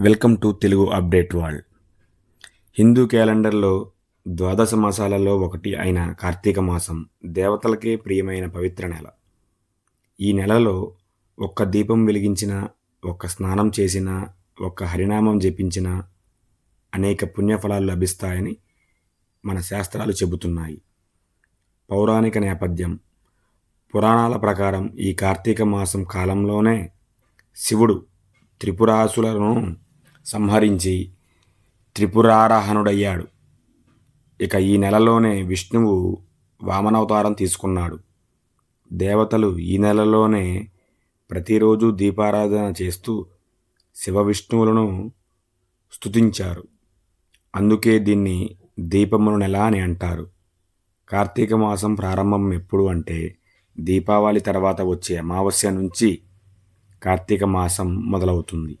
Welcome to Telugu update world. Hindu క్యాలెండర్లో ద్వాదశ మాసాలలో ఒకటి అయిన కార్తీక మాసం దేవతలకే ప్రియమైన పవిత్ర నెల. ఈ నెలలో ఒక్క దీపం వెలిగించిన ఒక్క స్నానం చేసిన ఒక్క హరినామం జపించిన అనేక పుణ్యఫలాలు లభిస్తాయని మన శాస్త్రాలు చెబుతున్నాయి. పౌరాణిక నేపథ్యం. పురాణాల ప్రకారం ఈ కార్తీక మాసం కాలంలోనే శివుడు త్రిపురాసులను సంహరించి త్రిపురారాహనుడయ్యాడు. ఇక ఈ నెలలోనే విష్ణువు వామనవతారం తీసుకున్నాడు. దేవతలు ఈ నెలలోనే ప్రతిరోజు దీపారాధన చేస్తూ శివ విష్ణువులను స్తుతించారు. అందుకే దీన్ని దీపముల నెల అని అంటారు. కార్తీక మాసం ప్రారంభం ఎప్పుడు అంటే దీపావళి తర్వాత వచ్చే అమావాస్య నుంచి కార్తీక మాసం మొదలవుతుంది.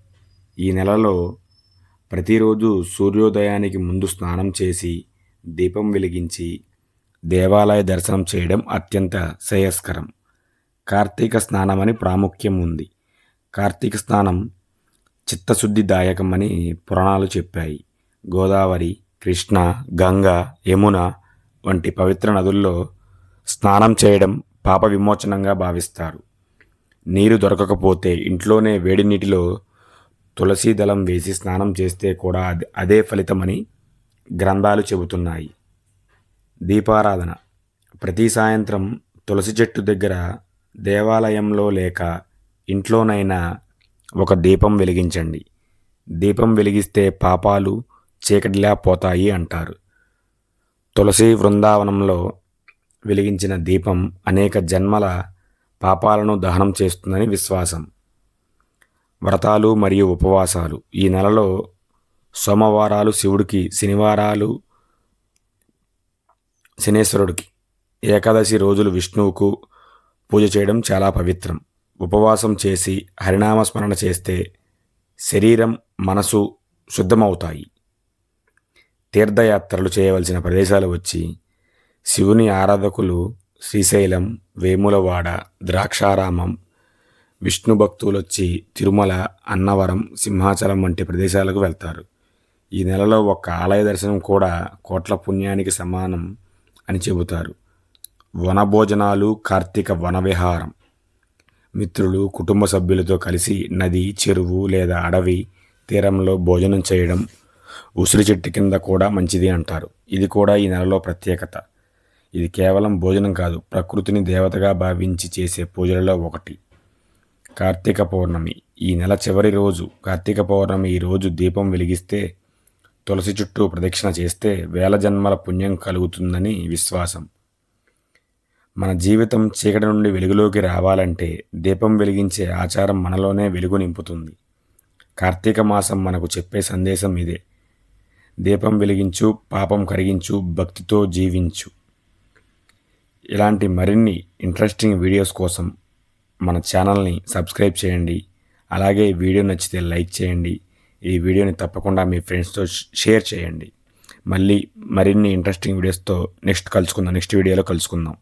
ఈ నెలలో ప్రతిరోజు సూర్యోదయానికి ముందు స్నానం చేసి దీపం వెలిగించి దేవాలయ దర్శనం చేయడం అత్యంత శ్రేయస్కరం. కార్తీక స్నానమని ప్రాముఖ్యం ఉంది. కార్తీక స్నానం చిత్తశుద్ధిదాయకమని పురాణాలు చెప్పాయి. గోదావరి కృష్ణ గంగ యమున వంటి పవిత్ర నదుల్లో స్నానం చేయడం పాప విమోచనంగా భావిస్తారు. నీరు దొరకకపోతే ఇంట్లోనే వేడి నీటిలో తులసి దళం వేసి స్నానం చేస్తే కూడా అదే ఫలితమని గ్రంథాలు చెబుతున్నాయి. దీపారాధన. ప్రతి సాయంత్రం తులసి చెట్టు దగ్గర దేవాలయంలో లేక ఇంట్లోనైనా ఒక దీపం వెలిగించండి. దీపం వెలిగిస్తే పాపాలు చీకటిలా పోతాయి అంటారు. తులసి బృందావనంలో వెలిగించిన దీపం అనేక జన్మల పాపాలను దహనం చేస్తుందని విశ్వాసం. వ్రతాలు మరియు ఉపవాసాలు. ఈ నెలలో సోమవారాలు శివుడికి శనివారాలు శనేశ్వరుడికి ఏకాదశి రోజులు విష్ణువుకు పూజ చేయడం చాలా పవిత్రం. ఉపవాసం చేసి హరినామస్మరణ చేస్తే శరీరం మనసు శుద్ధమవుతాయి. తీర్థయాత్రలు చేయవలసిన ప్రదేశాలు వచ్చి శివుని ఆరాధకులు శ్రీశైలం వేములవాడ ద్రాక్షారామం విష్ణు భక్తులు వచ్చి తిరుమల అన్నవరం సింహాచలం వంటి ప్రదేశాలకు వెళ్తారు. ఈ నెలలో ఒక ఆలయ దర్శనం కూడా కోట్ల పుణ్యానికి సమానం అని చెబుతారు. వనభోజనాలు కార్తీక వనవిహారం. మిత్రులు కుటుంబ సభ్యులతో కలిసి నది చెరువు లేదా అడవి తీరంలో భోజనం చేయడం ఉసిరి చెట్టు కింద కూడా మంచిది అంటారు. ఇది కూడా ఈ నెలలో ప్రత్యేకత. ఇది కేవలం భోజనం కాదు ప్రకృతిని దేవతగా భావించి చేసే పూజలలో ఒకటి. కార్తీక పౌర్ణమి. ఈ నెల చివరి రోజు కార్తీక పౌర్ణమి ఈ రోజు దీపం వెలిగిస్తే తులసి చుట్టూ ప్రదక్షిణ చేస్తే వేల జన్మల పుణ్యం కలుగుతుందని విశ్వాసం. మన జీవితం చీకటి నుండి వెలుగులోకి రావాలంటే దీపం వెలిగించే ఆచారం మనలోనే వెలుగు నింపుతుంది. కార్తీక మాసం మనకు చెప్పే సందేశం ఇదే. దీపం వెలిగించు పాపం కరిగించు భక్తితో జీవించు. ఇలాంటి మరిన్ని ఇంట్రెస్టింగ్ వీడియోస్ కోసం మన ఛానల్ని సబ్స్క్రైబ్ చేయండి. అలాగే వీడియో నచ్చితే లైక్ చేయండి. ఈ వీడియోని తప్పకుండా మీ ఫ్రెండ్స్తో షేర్ చేయండి. మళ్ళీ మరిన్ని ఇంట్రెస్టింగ్ వీడియోస్తో నెక్స్ట్ కలుసుకుందాం. నెక్స్ట్ వీడియోలో కలుసుకుందాం.